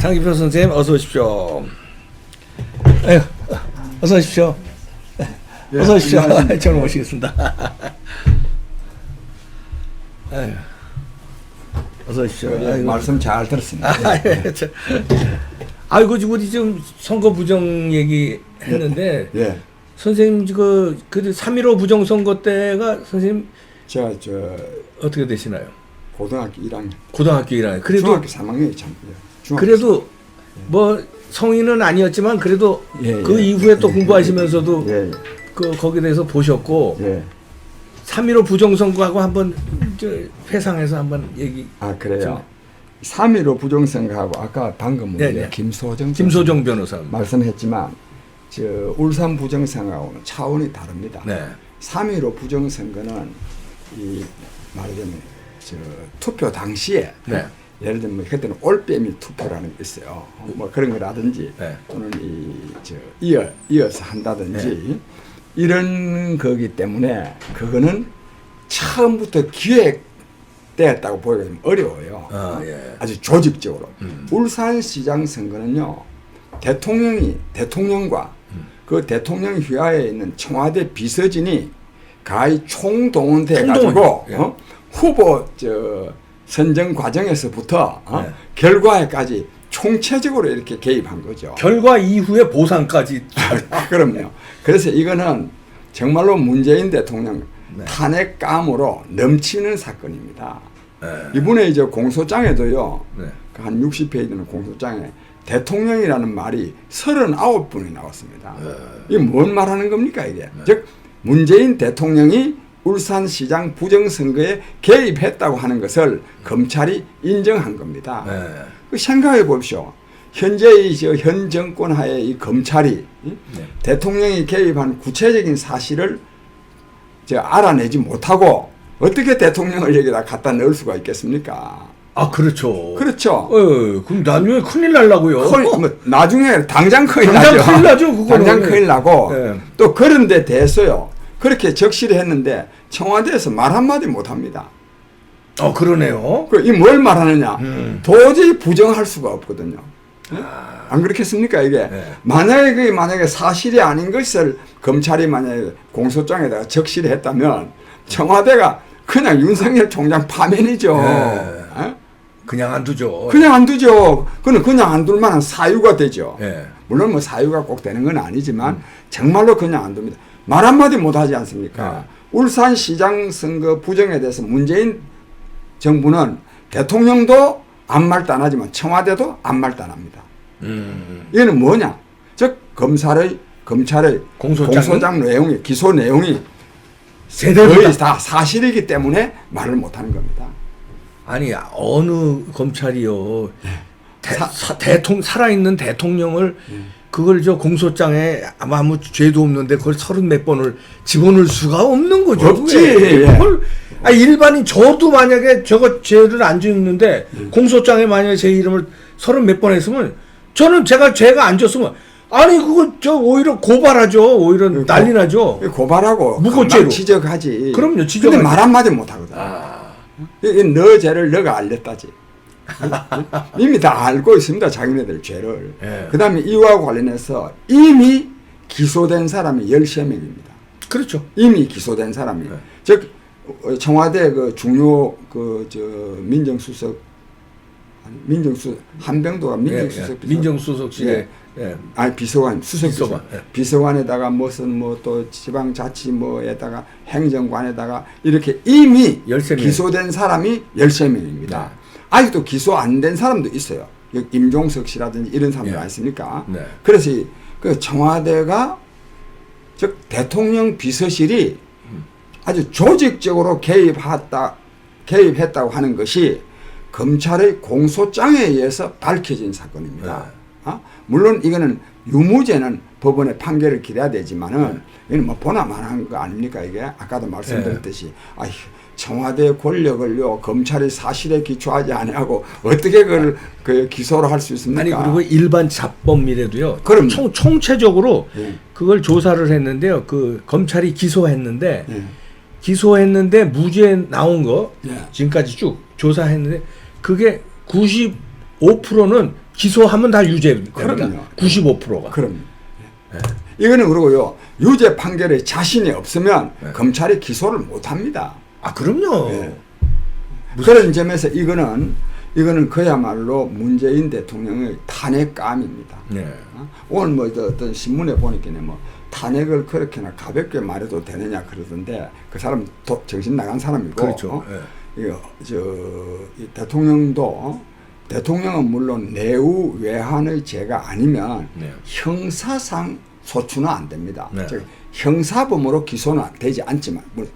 장기표 선생님 어서 오십시오. 에휴, 어서 오십시오. 예, 어서 오십시오. 안녕하십니까. 저는 모시겠습니다. 에휴, 어서 오십시오. 예, 아이고. 말씀 잘 들었습니다. 아, 예, 저, 아이고 지금 우리 지금 선거 부정 얘기 했는데 예, 선생님 그 그래도 3.15 부정 선거 때가 선생님 제가 저 어떻게 되시나요? 고등학교 1학년, 고등학교 1학년. 그래도 중학교 3학년이 참. 예, 그래도 뭐 성인은 아니었지만 그래도 예, 그 예. 이후에 또 공부하시면서도 예, 그 거기에 대해서 보셨고 예. 3.15 부정선거하고 한번 저 회상해서 한번 얘기 아 그래요. 3.15 부정선거하고 아까 방금 네, 우리 네. 김소정 김소정 변호사. 말씀했지만 저 울산 부정선거하고는 차원이 다릅니다. 네. 3.15 부정선거는 이 말하자면 저 투표 당시에 네. 예를 들면 그때는 올빼미 투표라는 게 있어요. 뭐 그런 거라든지 네. 또는 이저 이어 이어서 한다든지 네. 이런 거기 때문에 그거는 처음부터 기획되었다고 보기가 좀 어려워요. 아, 예. 아주 조직적으로. 음. 울산시장 선거는요, 대통령이, 대통령과 음. 그 대통령 휘하에 있는 청와대 비서진이 가히 총동원돼 총동원, 가지고 예. 어? 후보 저 선정 과정에서부터 어? 네. 결과에까지 총체적으로 이렇게 개입한 거죠. 결과 이후에 보상까지. 아, 그럼요. 그래서 이거는 정말로 문재인 대통령 네. 탄핵감으로 넘치는 사건입니다. 네. 이번에 이제 공소장에도요. 네. 그한 60페이지 되는 공소장에 대통령이라는 말이 39분이 나왔습니다. 네. 이게 뭔 말하는 겁니까 이게? 즉 문재인 대통령이 울산시장 부정선거에 개입했다고 하는 것을 검찰이 인정한 겁니다. 네. 그 생각해 보십시오. 현재의 저현 정권 하에 이 검찰이 이? 네. 대통령이 개입한 구체적인 사실을 저 알아내지 못하고 어떻게 대통령을 여기다 갖다 넣을 수가 있겠습니까? 아 그렇죠. 그렇죠. 어, 그럼 나중에 큰일 날라고요. 큰일, 뭐 나중에 당장 큰일 당장 나죠. 큰일 나죠, 그거는. 당장 큰일 나고 네. 또 그런데 대해서요. 그렇게 적시를 했는데 청와대에서 말 한마디 못 합니다. 어 그러네요. 그이뭘 말하느냐? 음. 도저히 부정할 수가 없거든요. 안 그렇겠습니까 이게 네. 만약에 그게 만약에 사실이 아닌 것을 검찰이 만약에 공소장에다가 적시를 했다면 청와대가 그냥 윤석열 총장 파면이죠. 네. 어? 그냥 안 두죠. 그냥 안 두죠. 그는 그냥 안 둘 만한 사유가 되죠. 예. 물론 뭐 사유가 꼭 되는 건 아니지만 정말로 그냥 안 둡니다. 말 한마디 못 하지 않습니까? 네. 울산시장 선거 부정에 대해서 문재인 정부는 대통령도 아무 말도 안 하지만 청와대도 아무 말도 안 합니다. 음. 이거는 뭐냐? 즉 검찰의 검찰의 공소장은? 공소장 내용이 기소 내용이 거의 다- 다 사실이기 때문에 말을 못 하는 겁니다. 아니 어느 검찰이요 대, 사- 사, 대통 살아있는 대통령을 예. 그걸 저 공소장에 아무 아무 죄도 없는데 그걸 서른 몇 번을 집어넣을 수가 없는 거죠. 없지. 예. 그걸 아 일반인 저도 만약에 저거 죄를 안 짓는데 예. 공소장에 만약에 제 이름을 서른 몇 번 했으면 저는 제가 죄가 안 졌으면 아니 그거 저 오히려 고발하죠. 오히려 고- 난리 나죠. 고발하고 무고죄로. 지적하지. 그럼요, 근데 지적하지. 말 한마디 못 하거든. 아, 너 죄를 너가 알렸다지. 이미 다 알고 있습니다. 자기네들 죄를. 예. 그 다음에 이와 관련해서 이미 기소된 사람이 13명입니다. 그렇죠. 이미 기소된 사람이. 네. 즉, 어, 청와대 그 중요 그, 저, 민정수석, 민정수, 한병도가 민정수석. 예, 예. 민정수석실에 예. 아니 비서관 수석 비서관, 예. 비서관에다가 무슨 뭐 또 지방자치 뭐에다가 행정관에다가 이렇게 이미 13명. 기소된 사람이 13명입니다. 네. 아직도 기소 안 된 사람도 있어요. 임종석 씨라든지 이런 사람들 예. 아십니까? 네. 그래서 이- 그 청와대가 즉 대통령 비서실이 아주 조직적으로 개입했다 개입했다고 하는 것이 검찰의 공소장에 의해서 밝혀진 사건입니다. 네. 아? 물론 이거는 유무죄는 법원의 판결을 기다려야 되지만은 이건 뭐 보나 마나한 거 아닙니까 이게 아까도 말씀드렸듯이 아 청와대 권력을요 검찰이 사실에 기초하지 아니하고 어떻게 그걸 그 기소를 할 수 있습니까? 아니 그리고 일반 잡범이라도요. 그럼요. 총, 총체적으로 예. 그걸 조사를 했는데요. 그 검찰이 기소했는데 예. 기소했는데 무죄 나온 거 예. 지금까지 쭉 조사했는데 그게 95%는 기소하면 다 유죄 그럼요. 됩니다. 95%가. 그럼 이거는 그러고요 유죄 판결에 자신이 없으면 네. 검찰이 기소를 못 합니다. 아 그럼요. 예. 그런 점에서 이거는 이거는 그야말로 문재인 대통령의 탄핵감입니다. 네. 어? 오늘 뭐저 어떤 신문에 보니까 뭐 탄핵을 그렇게나 가볍게 말해도 되느냐 그러던데 그 사람 도, 정신 나간 사람이고 그렇죠. 어? 예. 이거 저 이 대통령도 대통령은 물론 내후 외환의 죄가 아니면 네. 형사상 소추는 안 됩니다. 네. 즉 형사범으로 기소는 되지 않지만 뭐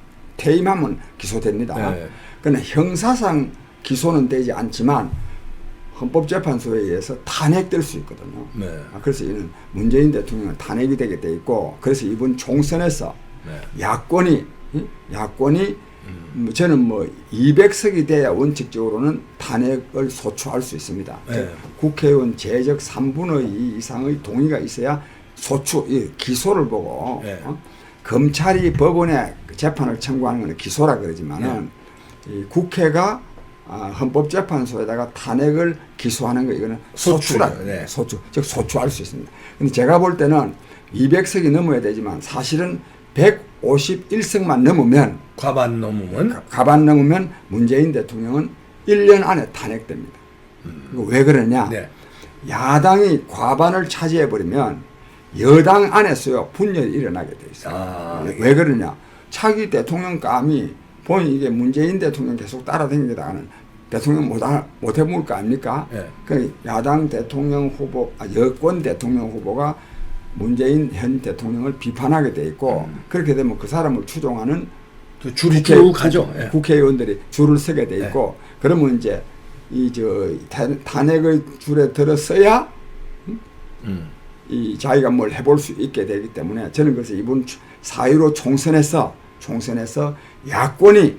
퇴임하면 기소됩니다. 네. 그러나 형사상 기소는 되지 않지만 헌법재판소에 의해서 탄핵될 수 있거든요. 네. 아, 그래서 이는 문재인 대통령은 탄핵이 되게 돼 있고 그래서 이번 총선에서 네. 야권이 이? 야권이 음. 뭐 저는 뭐 200석이 돼야 원칙적으로는 탄핵을 소추할 수 있습니다. 네. 즉 국회의원 제적 3분의 2 이상의 동의가 있어야 소추 이 기소를 보고 네. 어? 검찰이 법원에 재판을 청구하는 것은 기소라 그러지만은 네. 이 국회가 아, 헌법재판소에다가 탄핵을 기소하는 거 이거는 소추라. 네. 소추 즉 소추할 수 있습니다. 근데 제가 볼 때는 200석이 넘어야 되지만 사실은 151석만 넘으면 과반 넘으면 가- 가반 넘으면 문재인 대통령은 1년 안에 탄핵됩니다. 이거 왜 그러냐? 네. 야당이 과반을 차지해 버리면 여당 안에서요 분열이 일어나게 돼 있어요. 아, 왜, 왜 그러냐? 차기 대통령감이 본 이게 문재인 대통령 계속 따라다니다가는 대통령 못, 하- 못 해볼 거 아닙니까? 네. 그 야당 대통령 후보, 아, 여권 대통령 후보가 문재인 현 대통령을 비판하게 돼 있고 그렇게 되면 그 사람을 추종하는 또 줄이 국회- 쭉 가죠. 예. 국회의원들이 줄을 서게 돼 있고 그러면 이제 이 저 탄핵의 줄에 들어서야 음. 이 자기가 뭘 해볼 수 있게 되기 때문에 저는 그래서 이번 4.15 총선에서 총선에서 야권이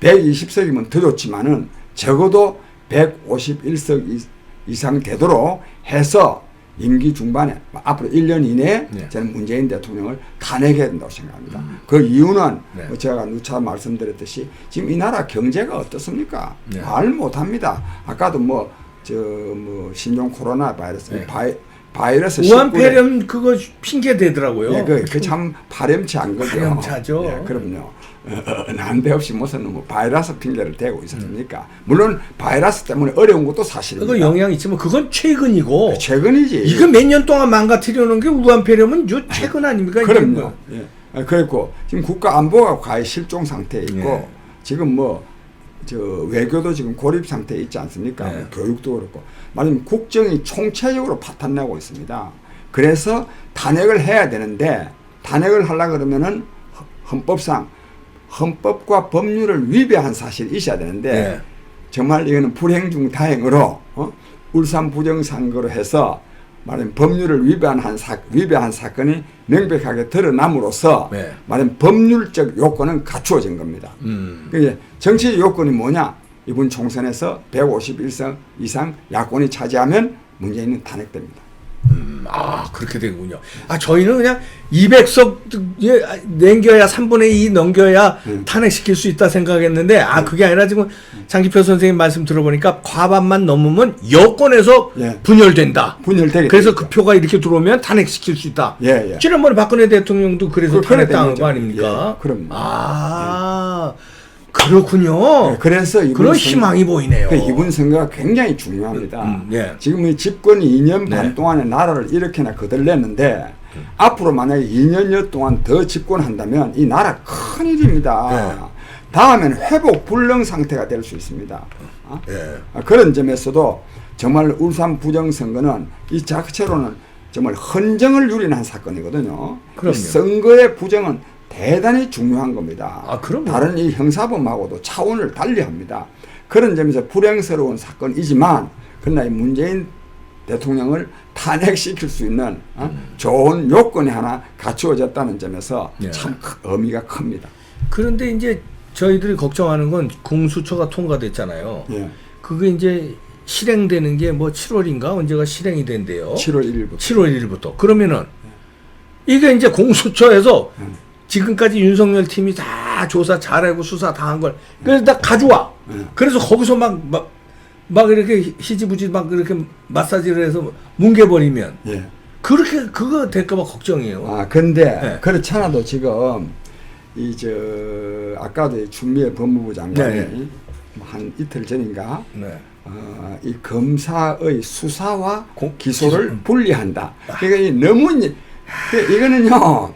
120석이면 더 좋지만은 적어도 151석 이상 되도록 해서 임기 중반에 앞으로 1년 이내에 네. 저는 문재인 대통령을 탄핵해야 된다고 생각합니다. 그 이유는 네. 뭐 제가 누차 말씀드렸듯이 지금 이 나라 경제가 어떻습니까? 네. 말 못합니다. 아까도 뭐 저뭐 신종 코로나 바이러스 네. 바이, 바이러스 우한 19대 폐렴 그거 핑계 대더라고요. 예, 그, 그참 파렴치 한 거죠. 파렴치하죠. 예, 그럼요. 어, 난데없이 무슨 뭐 바이러스 핑계를 대고 있었습니까? 물론 바이러스 때문에 어려운 것도 사실입니다. 그거 영향 있지만 그건 최근이고 최근이지. 이거 몇 년 동안 망가뜨려 놓은 게 우한 폐렴은 요 최근 아닙니까? 이게 그럼요. 뭐. 예. 아, 그랬고 지금 국가 안보가 과히 실종 상태에 있고 예. 지금 뭐 저 외교도 지금 고립 상태에 있지 않습니까? 예. 뭐 교육도 그렇고 말하자면 국정이 총체적으로 파탄나고 있습니다. 그래서 탄핵을 해야 되는데 탄핵을 하려 그러면은 헌- 헌법상 헌법과 법률을 위배한 사실이 있어야 되는데 예. 정말 이거는 불행 중 다행으로 어? 울산 부정선거로 해서 말하면 법률을 위배한 한 사, 위배한 사건이 명백하게 드러남으로써 네. 말하면 법률적 요건은 갖추어진 겁니다. 음. 그게 정치적 요건이 뭐냐? 이번 총선에서 151석 이상 야권이 차지하면 문재인은 탄핵됩니다. 음, 아 그렇게 되군요. 아 저희는 그냥 200석 넘겨야 3분의 2 넘겨야 음. 탄핵시킬 수 있다 생각했는데 아 그게 아니라 지금 장기표 선생님 말씀 들어보니까 과반만 넘으면 여권에서 예. 분열된다. 분열되게 그래서. 그 표가 이렇게 들어오면 탄핵시킬 수 있다. 예, 예. 지난번에 박근혜 대통령도 그래서 그- 그래 탄핵당한. 거 아닙니까? 예, 그럼요. 아 그렇군요. 네, 그래서 이번 그런 선- 희망이 보이네요. 그 이번 선거가 굉장히 중요합니다. 음, 예. 지금 이 집권 2년 반 네. 동안에 나라를 이렇게나 거들냈는데 앞으로 만약에 2년여 동안 더 집권한다면 이 나라 큰 일입니다. 네. 다음에는 회복 불능 상태가 될 수 있습니다. 어? 예. 아, 그런 점에서도 정말 울산 부정선거는 이 자체로는 정말 헌정을 유린한 사건이거든요. 그럼요. 이 선거의 부정은 대단히 중요한 겁니다. 아, 그럼요. 다른 이 형사범하고도 차원을 달리합니다. 그런 점에서 불행스러운 사건이지만 그러나 이 문재인 대통령을 탄핵시킬 수 있는 어? 좋은 요건이 하나 갖추어졌다는 점에서 예. 참 크- 의미가 큽니다. 그런데 이제 저희들이 걱정하는 건 공수처가 통과됐잖아요. 예. 그게 이제 실행되는 게 뭐 7월인가 언제가 실행이 된대요. 7월 1일부터. 7월 1일부터. 그러면은 이게 이제 공수처에서 음. 지금까지 윤석열 팀이 다 조사 잘하고 수사 다 한 걸 그래서 다 가져와. 음. 그래서 거기서 막, 막 막 이렇게 희지부지 막 이렇게 마사지를 해서 뭉개버리면 예. 그렇게 그거 될까봐 걱정이에요. 아 근데 네. 그렇잖아도 지금 이 저 아까도 이 준미의 법무부 장관이 네. 한 이틀 전인가 네. 어, 이 검사의 수사와 공- 기소를 기소- 음. 분리한다. 그러니까 이 너무 그 이거는요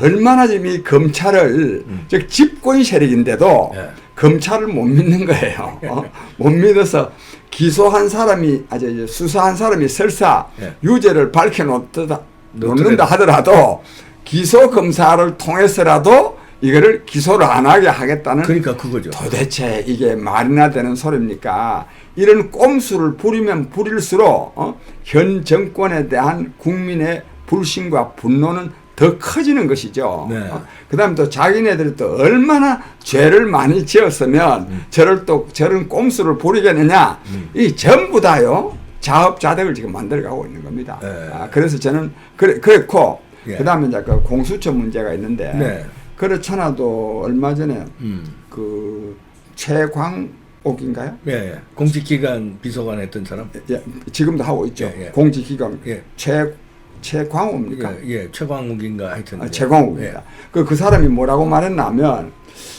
얼마나 지금 이 검찰을 음. 즉 집권 세력인데도 네. 검찰을 못 믿는 거예요. 어? 못 믿어서 기소한 사람이 아주 수사한 사람이 설사 네. 유죄를 밝혀놓다 놓는다. 하더라도 기소 검사를 통해서라도 이거를 기소를 안 하게 하겠다는 그러니까 그거죠. 도대체 이게 말이나 되는 소리입니까? 이런 꼼수를 부리면 부릴수록 어? 현 정권에 대한 국민의 불신과 분노는 더 커지는 것이죠. 네. 어? 그다음 또 자기네들이 또 얼마나 죄를 많이 지었으면 음. 저를 또 저런 꼼수를 부리겠느냐? 이 전부 다요 자업자득을 지금 만들어가고 있는 겁니다. 네. 아, 그래서 저는 그래 그렇고 예. 그다음에 이제 그 공수처 문제가 있는데 네. 그렇잖아도 얼마 전에 음. 그 최광옥인가요? 예, 예. 공직기관 비서관 했던 사람. 예, 지금도 하고 있죠. 예, 예. 공직기관 예. 최 최광옥입니까? 예, 예. 최광욱인가 하여튼. 아, 예. 최광욱입니다. 그, 그 사람이 뭐라고 말했냐면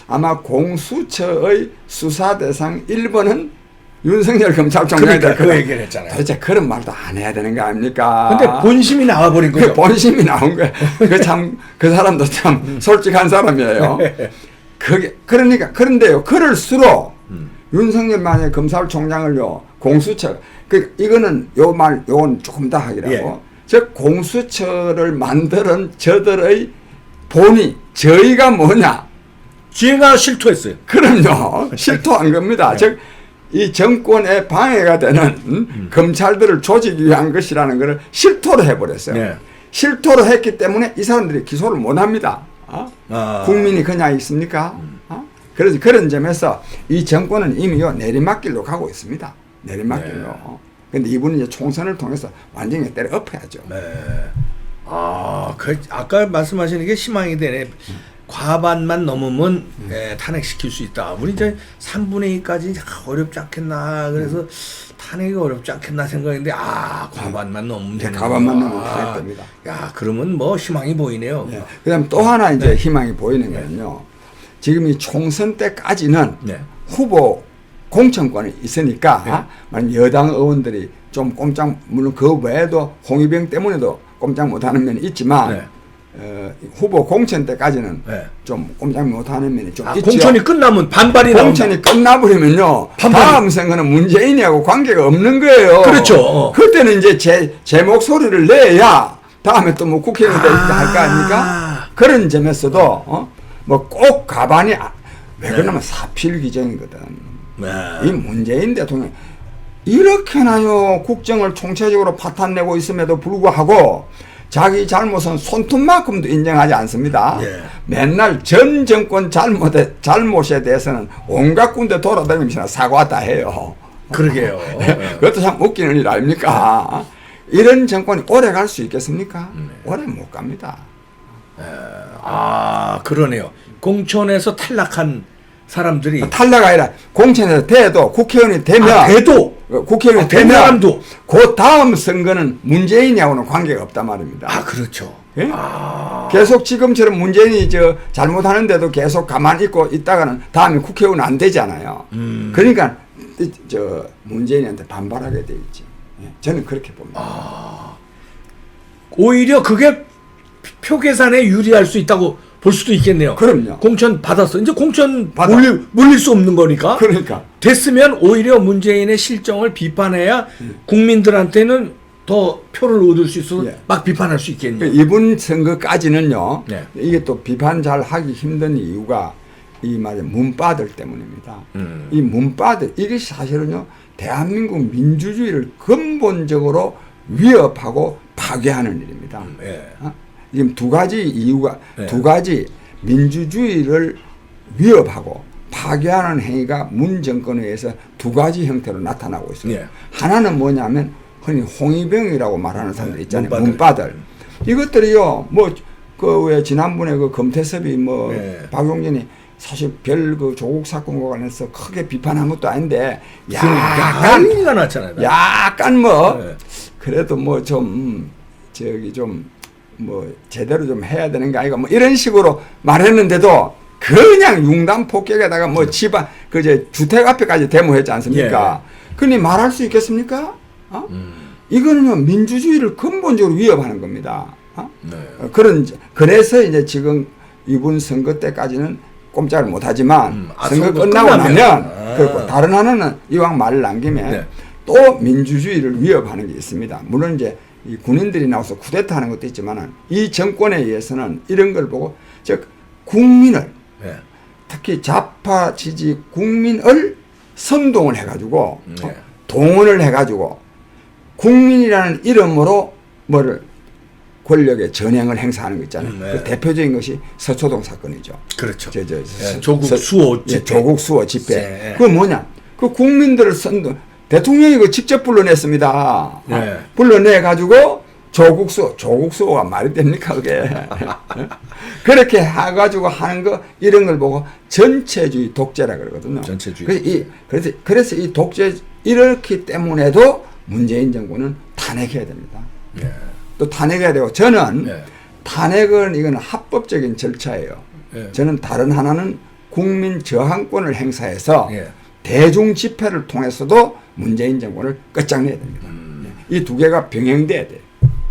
아마 공수처의 수사 대상 1번은 윤석열 검찰총장이 그러니까 될 그. 얘기를 했잖아요. 도대체 그런 말도 안 해야 되는 거 아닙니까? 근데 본심이 나와버린 그 거죠. 본심이 나온 거야. 그 참, 그 사람도 참 솔직한 사람이에요. 그게, 그러니까, 그런데요, 그럴수록 음. 윤석열 만약 검찰총장을요, 공수처, 그, 이거는 요 말, 요건 조금 더 하기라고. 예. 즉, 공수처를 만드는 저들의 본이, 저희가 뭐냐. 지가 실토했어요. 그럼요. 실토한 겁니다. 네. 즉, 이 정권에 방해가 되는 음, 검찰들을 조지기 위한 것이라는 것을 실토를 해버렸어요. 네. 실토를 했기 때문에 이 사람들이 기소를 못 합니다. 어? 아. 국민이 그냥 있습니까? 어? 그래서 그런 점에서 이 정권은 이미 요 내리막길로 가고 있습니다. 내리막길로. 네. 근데 이분은 이제 총선을 통해서 완전히 때려 엎어야죠. 네. 아, 그 아까 말씀하시는 게 희망이 되네. 과반만 넘으면 예, 탄핵시킬 수 있다. 우리 이제 3분의 2까지 어렵지 않겠나. 그래서 탄핵이 어렵지 않겠나 생각했는데 아 과반만 넘으면 네, 되는 과반만 넘으면 탄핵됩니다. 야 그러면 뭐 희망이 보이네요. 예. 그 다음 또 하나 이제 네. 희망이 보이는 거는요. 지금 이 총선 때까지는 네. 후보 공천권이 있으니까 네. 여당 의원들이 좀 꼼짝 물론 그 외에도 홍위병 때문에도 꼼짝 못하는 면이 있지만 네. 어, 후보 공천 때까지는 네. 좀 꼼짝 못하는 면이 좀 아, 있죠. 공천이 끝나면 반발이 나온다. 공천이 끝나버리면요. 반발이. 다음 선거는 문재인이하고 관계가 없는 거예요. 그렇죠. 그때는 이제 제, 제 목소리를 내야 다음에 또 뭐 국회의원이 아. 할거 아닙니까? 그런 점에서도 어? 뭐 꼭 가반이 아- 왜 그러냐면 사필 규정이거든. 네. 이 문재인 대통령 이렇게나요 국정을 총체적으로 파탄내고 있음에도 불구하고 자기 잘못은 손톱만큼도 인정하지 않습니다. 예. 맨날 전 정권 잘못에, 잘못에 대해서는 온갖 군데 돌아다니면서 사과 다 해요. 그러게요. 네. 그것도 참 웃기는 일 아닙니까? 이런 정권이 오래 갈 수 있겠습니까? 오래 못 갑니다. 아 그러네요. 공천에서 탈락한 사람들이 탈락 아니라 공천에서 돼도 국회의원이 되면 아, 돼도 어, 국회의원이 아, 된 되면 사람도. 그 다음 선거는 문재인하고는 관계가 없단 말입니다. 아 그렇죠. 예? 아 계속 지금처럼 문재인이 저 잘못하는데도 계속 가만히 있고 있다가는 다음에 국회의원 안 되잖아요. 음. 그러니까 이- 저 문재인한테 반발하게 돼 있지. 예, 저는 그렇게 봅니다. 아. 오히려 그게 표 계산에 유리할 수 있다고 볼 수도 있겠네요. 그럼요. 공천 받았어. 이제 공천 받아. 물릴, 물릴 수 없는 거니까. 그러니까 됐으면 오히려 문재인의 실정을 비판해야 국민들한테는 더 표를 얻을 수 있어서 예. 막 비판할 수 있겠네요. 그 이번 선거까지는요. 네. 이게 또 비판 잘 하기 힘든 이유가 이 말에 문바들 때문입니다. 음. 이 문바들 이것이 사실은요 대한민국 민주주의를 근본적으로 위협하고 파괴하는 일입니다. 예. 어? 지금 두 가지 이유가 네. 두 가지 민주주의를 위협하고 파괴하는 행위가 문 정권에 의해서 두 가지 형태로 나타나고 있습니다. 예. 하나는 뭐냐면 흔히 홍위병이라고 말하는 사람들 네, 있잖아요. 문바들. 문바들. 이것들이요. 뭐 그 왜 지난번에 그 금태섭이 뭐 예. 박용진이 사실 별 그 조국 사건과 관련해서 크게 비판한 것도 아닌데 약간 난리가 났잖아요. 약간 뭐 네. 그래도 뭐 좀 저기 좀 뭐 제대로 좀 해야 되는 게 아니가 뭐 이런 식으로 말했는데도 그냥 융단 폭격에다가 뭐 집안 그제 주택 앞에까지 데모했지 않습니까? 그니 말할 수 있겠습니까? 어? 음, 이거는요 민주주의를 근본적으로 위협하는 겁니다. 어? 네. 어, 그런 그래서 이제 지금 이번 선거 때까지는 꼼짝을 못하지만 음, 아, 선거 선거 끝나고 끝나면. 나면 아. 그렇고 다른 하나는 이왕 말을 남김에 네. 또 민주주의를 위협하는 게 있습니다. 물론 이제 이 군인들이 나와서 쿠데타 하는 것도 있지만은 이 정권에 의해서는 이런 걸 보고 즉 국민을 네. 특히 좌파 지지 국민을 선동을 해가지고 네. 어, 동원을 해가지고 국민이라는 이름으로 뭐를 권력의 전횡을 행사하는 거 있잖아요. 음, 네. 그 대표적인 것이 서초동 사건이죠. 그렇죠. 저, 저, 예, 조국 수호 예, 집회. 조국 수호 집회. 네. 그건 뭐냐? 그 국민들을 선동 대통령이 그 직접 불러냈습니다. 네. 어, 불러내 가지고 조국 수호, 조국 수호가 말이 됩니까 그게? 그렇게 해가지고 하는 거 이런 걸 보고 전체주의 독재라 그러거든요. 전체주의 그래서 이 그래서 그래서 이 독재 이렇기 때문에도 문재인 정부는 탄핵해야 됩니다. 예. 또 탄핵해야 되고 저는 네. 탄핵은 이건 합법적인 절차예요. 예. 저는 다른 하나는 국민 저항권을 행사해서 예. 대중 집회를 통해서도 문재인 정권을 끝장내야 됩니다. 음. 이 두 개가 병행돼야 돼요.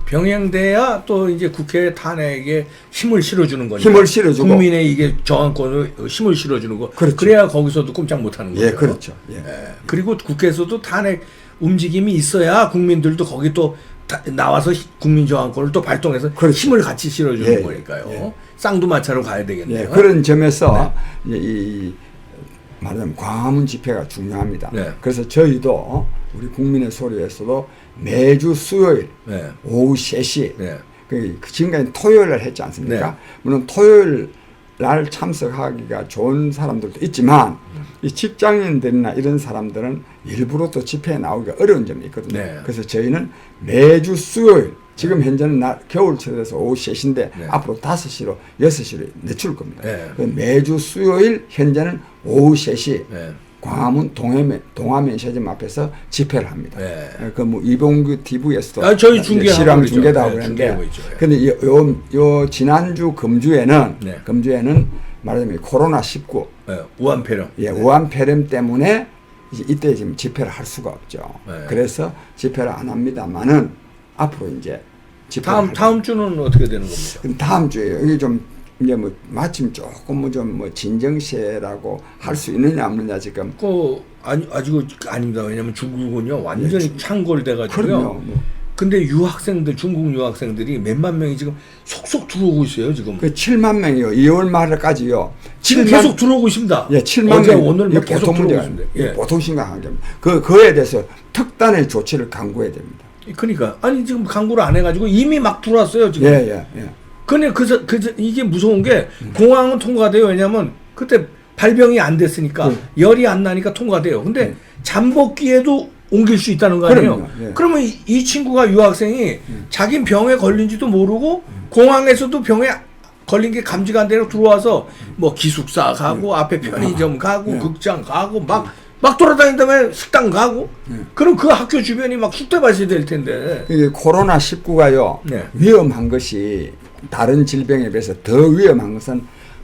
병행돼야 또 이제 국회 탄핵에 힘을 실어주는 거니까. 힘을 실어주고. 국민의 이게 저항권을 힘을 실어주는 거. 그렇죠. 래야 거기서도 꼼짝 못하는 거예요. 예, 그렇죠. 예. 예. 그리고 국회에서도 탄핵 움직임이 있어야 국민들도 거기 또 다- 나와서 히- 국민 저항권을 또 발동해서 그렇죠. 힘을 같이 실어주는 예, 거니까요. 예. 쌍두마차로 가야 되겠네요. 예, 그런 점에서 이, 이 말하자면 광화문 집회가 중요합니다. 네. 그래서 저희도 우리 국민의 소리에서도 매주 수요일 네. 오후 3시 네. 그 지금까지 토요일 날 했지 않습니까? 네. 물론 토요일 날 참석하기가 좋은 사람들도 있지만 이 직장인들이나 이런 사람들은 일부러 또 집회에 나오기가 어려운 점이 있거든요. 네. 그래서 저희는 매주 수요일 지금 현재는 날 겨울철에서 오후 3시인데 네. 앞으로 5시로 6시로 늦출 겁니다. 네. 그 매주 수요일 현재는 오후 3시 네. 광화문 동해면 동화면 시점 앞에서 집회를 합니다. 네. 그뭐 이봉규 TV에서도 아, 저희 중계하고 실황. 중계도 네, 하고 그러는데 중계하고 있죠. 예. 근데 요, 요, 요 지난주 금주에는 네. 금주에는 말하자면 코로나 19 네. 우한 폐렴. 예, 우한 폐렴 때문에 이때 지금 집회를 할 수가 없죠. 네. 그래서 집회를 안 합니다만은 앞으로 이제 다음 할 다음 주는 어떻게 되는 겁니까? 다음 주에 이게 좀 이제 뭐 마침 조금 뭐 좀 뭐 진정세라고 할 수 있느냐 없느냐 지금 그 아니 아직 아닙니다. 왜냐면 중국은요 완전히 창궐돼 가지고요. 예, 그럼요. 뭐. 근데 유학생들 중국 유학생들이 몇만 명이 지금 속속 들어오고 있어요 지금. 그 7만 명이요. 2월 말까지요. 지금 7만 계속 들어오고 있습니다. 예, 7만 어제 명 오늘 뭐 계속 보통 문제가. 예. 보통 심각한 겁니다. 그 그에 대해서 특단의 조치를 강구해야 됩니다. 그러니까 아니 지금 강구를 안 해가지고 이미 막 들어왔어요 지금. 예, 예, 예. 근데 그저 그 이게 무서운 게 공항은 통과돼요. 왜냐면 그때 발병이 안 됐으니까 음. 열이 안 나니까 통과돼요. 근데 잠복기에도 옮길 수 있다는 거 아니에요. 예. 음. 그러면 이, 이 친구가 유학생이 자기 병에 걸린지도 모르고 공항에서도 병에 걸린 게 감지가 안 되고 들어와서 뭐 기숙사 가고 앞에 편의점 가고 예. 극장 가고 막 막 돌아다닌 다음에 식당 가고 예. 그럼 그 학교 주변이 막 쑥대밭이 될 텐데 이게 코로나 19가요. 네. 위험한 것이 다른 질병에 비해서 더 위험한 것은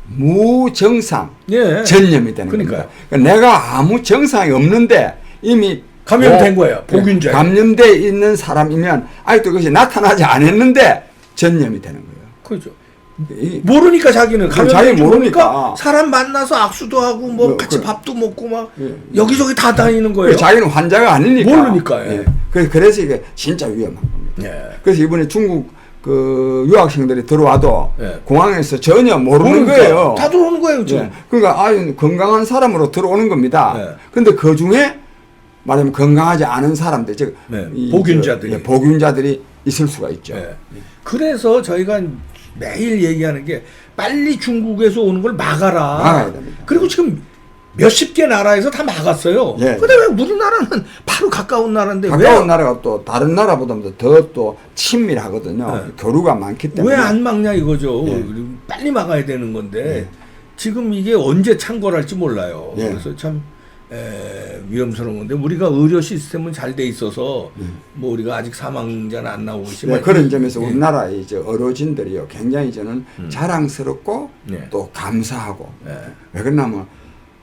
무증상 예. 전염이 되는 그러니까요. 겁니다. 그러니까 내가 아무 증상이 없는데 이미 감염된 보- 거예요. 복균자예요. 감염돼 있는 사람이면 아직도 그것이 나타나지 않았는데 전염이 되는 거예요. 그죠. 이- 모르니까 자기는 감염된 자기 줄 모르니까. 사람 만나서 악수도 하고 뭐 뭐, 같이 그- 밥도 먹고 막 예. 여기저기 다 다니는 거예요. 자기는 환자가 아니니까. 모르니까, 예. 그- 그래서 이게 진짜 위험한 겁니다. 예. 그래서 이번에 중국 그 유학생들이 들어와도 예. 공항에서 전혀 모르는 모르니까 거예요. 다 들어오는 거예요 지금. 예. 그러니까 아유 건강한 사람으로 들어오는 겁니다. 네. 근데 그 중에 말하면 건강하지 않은 사람들, 즉 네. 이 복균자들이. 저, 예, 복균자들이 있을 수가 있죠. 예. 그래서 저희가 매일 얘기하는 게 빨리 중국에서 오는 걸 막아라. 막아야 됩니다. 그리고 지금 몇십 개 나라에서 다 막았어요. 예. 근데 왜 우리나라는 바로 가까운 나라인데 가까운 왜 나라가 또 다른 나라보다도 더또 친밀하거든요. 네. 교류가 많기 때문에. 왜 안 막냐 이거죠. 예. 빨리 막아야 되는 건데 지금 이게 언제 창궐할지 몰라요. 예. 그래서 참 에, 위험스러운 건데 우리가 의료 시스템은 잘 돼 있어서 뭐 우리가 아직 사망자는 안 나오고 있지만 네, 그런 점에서 예. 우리나라의 이제 어르신들이요 굉장히 저는 음. 자랑스럽고 네. 또 감사하고 예. 왜 그러냐면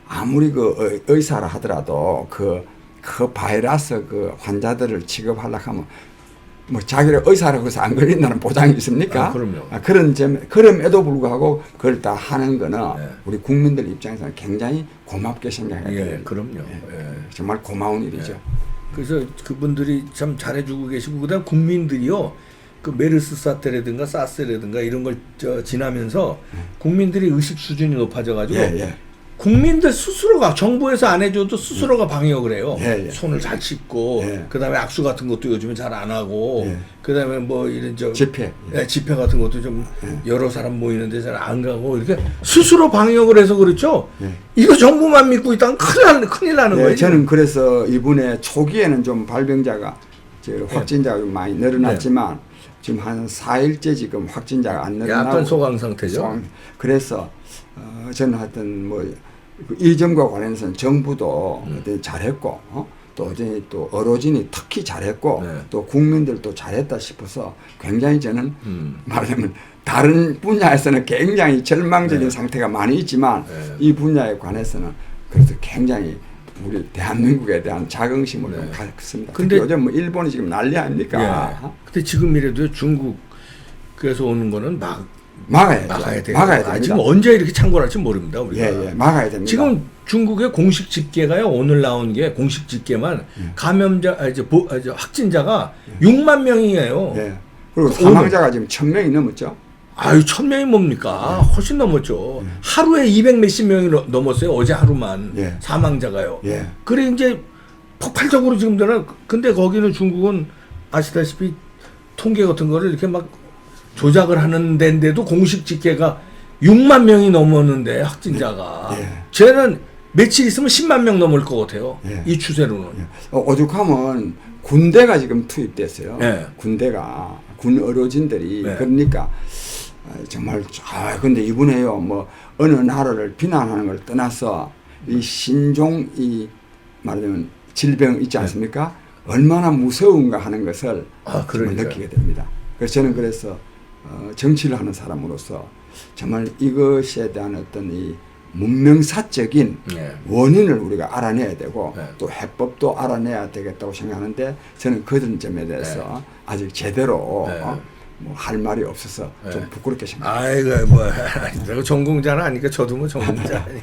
아무리 그 의- 의사라 하더라도 그, 그 바이러스 그 환자들을 취급하려고 하면 뭐 자기를 의사라고 해서 안 걸린다는 보장이 있습니까? 아, 그럼요. 아, 그런 점, 그럼에도 불구하고 그걸 다 하는 거는 네. 우리 국민들 입장에서는 굉장히 고맙게 생각해야 예, 돼요. 그럼요. 예. 예. 정말 고마운 일이죠. 그래서 그분들이 참 잘해주고 계시고 그다음 국민들이요 그 메르스 사태라든가 사스라든가 이런 걸 저, 지나면서 국민들이 의식 수준이 높아져가지고 예, 예. 국민들 스스로가 정부에서 안 해줘도 스스로가 방역을 해요. 예, 예. 손을 잘 씻고 예. 그다음에 악수 같은 것도 요즘은 잘 안 하고 예. 그다음에 뭐 이런 저 집회. 예, 집회 같은 것도 좀 여러 사람 모이는데 잘 안 가고 이렇게 스스로 방역을 해서 그렇죠. 예. 이거 정부만 믿고 있다면 큰일 나는 큰일 나는 네, 거예요. 저는 그래서 이번에 초기에는 좀 발병자가 저 확진자가 좀 많이 늘어났지만 지금 한 4일째 지금 확진자가 안 늘어나고 약간 소강 상태죠. 소강. 그래서 어, 저는 하여튼 뭐 이 점과 관련해서는 정부도 음. 어떤 잘했고 어? 또 어제 또 어로진이 특히 잘했고 네. 또 국민들도 잘했다 싶어서 굉장히 저는 음. 말하자면 다른 분야에서는 굉장히 절망적인 네. 상태가 많이 있지만 네. 이 분야에 관해서는 그래도 굉장히 우리 대한민국에 대한 자긍심을 네. 좀 갖습니다. 근데- 요즘 뭐 일본이 지금 난리 아닙니까? 예. 근데 지금이라도 중국에서 오는 거는 막 막아야죠. 막아야 돼요. 막아야 아, 됩니다. 지금 언제 이렇게 창궐할지 모릅니다. 우리가. 예, 예, 막아야 됩니다. 지금 중국의 공식 집계가요. 오늘 나온 게 공식 집계만 예. 감염자 아, 이제 보, 아, 이제 확진자가 6만 명이에요. 예. 그리고 오늘- 사망자가 지금 천 명이 넘었죠. 아유 천 명이 뭡니까? 예. 훨씬 넘었죠. 하루에 200 몇십 명이 넘- 넘었어요. 어제 하루만 예. 사망자가요. 예. 그래 이제 폭발적으로 지금 되나? 근데 거기는 중국은 아시다시피 통계 같은 거를 이렇게 막 조작을 하는 데인데도 공식 집계가 6만 명이 넘었는데 확진자가 예. 쟤는 며칠 있으면 10만 명 넘을 것 같아요. 예. 이 추세로는. 예. 어, 오죽하면 군대가 지금 투입됐어요. 예. 군대가 군 어르신들이 예. 그러니까 아, 정말 아 근데 이번에요 뭐 어느 나라를 비난하는 걸 떠나서 이 신종 이 말하자면 질병 있지 않습니까? 얼마나 무서운가 하는 것을 아. 느끼게 됩니다. 그래서 저는 그래서 어, 정치를 하는 사람으로서 정말 이것에 대한 어떤 이 문명사적인 예. 원인을 우리가 알아내야 되고 네. 또 해법도 알아내야 되겠다고 생각하는데 저는 그런 점에 대해서 아직 제대로 네. 어, 뭐할 말이 없어서 좀 네. 부끄럽게 생각합니다. 아이고 뭐 내가 전공자는 아니까 저도 뭐 전공자 아니.